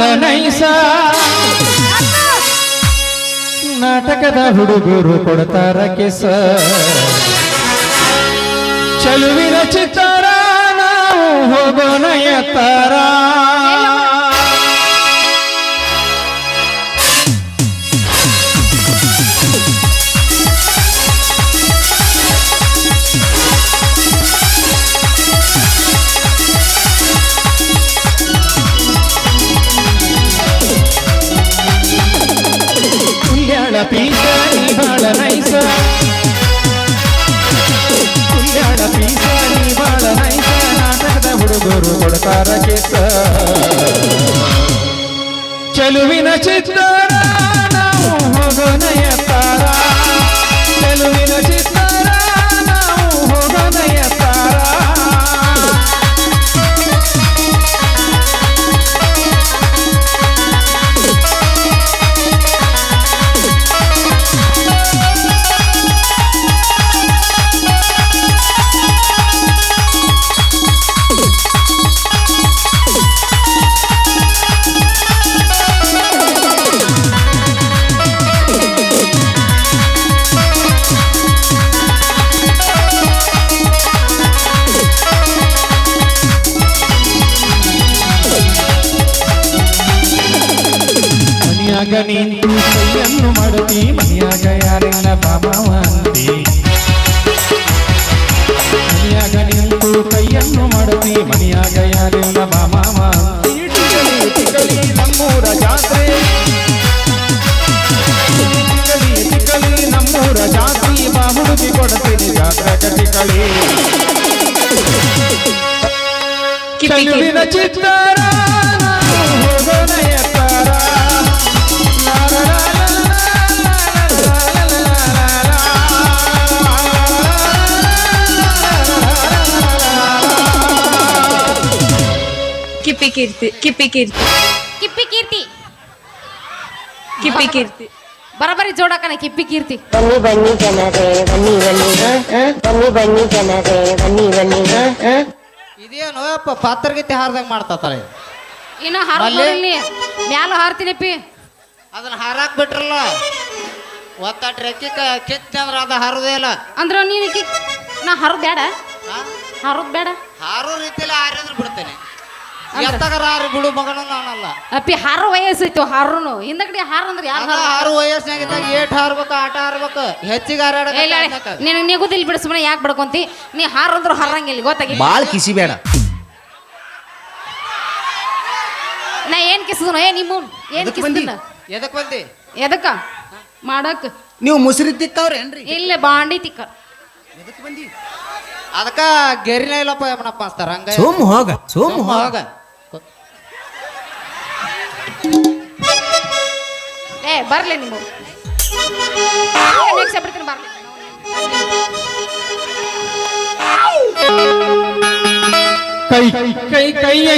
ನೈಸ. ನಾಟಕದ ಹುಡುಗರು ಕೊಡ್ತಾರ ಕೆಸ. ಚಲುವಿನ ಚಿತ್ತಾರ ನಾವು ಹೋಗೋಣ ಎತ್ತಾರ. ಕುಲ್ಯಾಳ ಪೀಸ ನೀ ಬಾಳ ನೈಸ ಕುಲ್ಯಾಳ ಪೀಸ ನೀ ಬಾಳ ನೈಸ ನಾಟಕದ ಹುಡುಗರು ಕೊಡ್ತಾರ ಕೆಸ ಚೆಲುವಿನ ಚಿತ್ತಾರ ನಾವು ಹೋಗೋಣ ಎತ್ತಾರ ಮನಿಯಾಗ ನಿಂತು ಕೈಯನ್ನು ಮಾಡತಿ ಮನಿಯಾಗ ಯಾರಿಲ್ಲ ಬಾಮಾವಂತಿ ಮನಿಯಾಗ ನಿಂತು ಕೈಯನ್ನು ಮಾಡತಿ ಮನಿಯಾಗ ಯಾರಿಲ್ಲ ಬಾಮಾವಂತಿ ಟಿಕಲಿ ಟಿಕಲಿ ನಮ್ಮೂರ ಜಾತ್ರೆ ಟಿಕಲಿ ಟಿಕಲಿ ನಮ್ಮೂರ ಜಾತ್ರೆ ಬಾ ಹುಡುಗಿ ಕೊಡ್ತೀನಿ ಜಾತ್ರೆ ಟಿಕಲಿ ಕಿಪ್ಪಿ ಚೆಲುವಿನ ಚಿತ್ತಾರ ನಾವು ಹೋಗೋಣ ಕಿಪ್ಪಿ ಕೀರ್ತಿ ಕಿಪ್ಪಿ ಕೀರ್ತಿ ಕಿಪ್ಪಿ ಕೀರ್ತಿ ಕಿಪ್ಪಿ ಕೀರ್ತಿ ಬರಬರಿ ಜೋಡಕನ ಕಿಪ್ಪಿ ಕೀರ್ತಿ ಬನ್ನಿ ಬನ್ನಿ ಜನರೇ ಬನ್ನಿ ಬನ್ನಿ. ಬನ್ನಿ ಬನ್ನಿ ಜನರೇ ಬನ್ನಿ ಬನ್ನಿ. ಇದೇನು ಅಪ್ಪ ಪಾತ್ರಗೀತೆ ಹಾರ್ದಂಗ್ ಮಾಡ್ತಾರೆ ಇನ್ನು ಹಾರಲಿ ಮ್ಯಾಲ ಹಾರ್ತೀನಿಪ್ಪಿ. ಅದನ್ನ ಹಾರಾಕ್ ಬಿಟ್ರಲ್ಲ. ಒತ್ತಾಟ ರೆಕ್ಕಿ ಕಿತ್ತ ಅಂದ್ರೆ ಅದ ಹಾರದೇ ಇಲ್ಲ. ಅಂದ್ರ ನೀನು ಕಿ ನಾ ಹರದ್ ಬೇಡ? ಹರದ್ ಬೇಡ ಹಾರೋ ರೀತಿಯಲ್ಲಿ ಹಾರಿದ್ರೆ ಬಿಡ್ತೇನೆ. ಅಂದ್ರೆ? ಎತ್ತಗರ ಹಾರಿ ಬಿಡು ಮಗನು ನಾನಲ್ಲ. ಅಪ್ಪಿ ಹಾರ ವಯಸ್ಸೈತು ಹಾರುನು. ಹಿಂದಗಡೆ ಹಾರ ಅಂದ್ರೆ ಯಾರು ಹಾರ? ಹಾರು ವಯಸ್ಸಿನಾಗಿದ್ದಾಗ ಏಟ್ ಹಾರ್ಬೇಕು ಆಟ ಆಡ್ಬೇಕು ಹೆಚ್ಚಿಗೆ ಇಲ್ಲ ಹಾರಾಡ ನಿನಗೆ ನಿಗುದಿಲ್ಲ ಬಿಡು ಸುಮ್ಮನೆ ಯಾಕೆ ಬಡ್ಕೊಂತಿ? ನೀ ಹಾರ ಅಂದ್ರೆ ಹಾರಂಗಿಲ್ಲ ಗೊತ್ತಾಗಿ? ಬಾಳ್ ಕಿಸಿ ಬೇಡ. ನಾ ಏನ್ ಕಿಸಿದನು? ಏ ನಿಮ್ಮ ಏನ್ ಎದಕ್ ಬಂದಿ? ಎದಕ್ ಬಂದಿ? ಎದಕ್ಕ? ಮಾಡಕ್. ನೀವು ಮುಸ್ರಿ ತಿಕ್ಕವ್ರೇನ್ರಿ ಇಲ್ಲ ಬಾಂಡಿ ತಿಕ್ಕ. ಎದಕ್ ಬಂದಿ? ಅದಕ್ಕ ಗೆರಿನ ಇಲ್ಲಪ್ಪ ಯಮನಪ್ಪ ಅಂತಾರ ಹಂಗ ಸುಮ್ ಹೋಗ ಸುಮ್ ಹೋಗ. ಬರ್ಲಿ ನಿಮ್ಮ ನೆಕ್ಸ್ಟ್ ಕೈ ಕೈ ಕೈಯ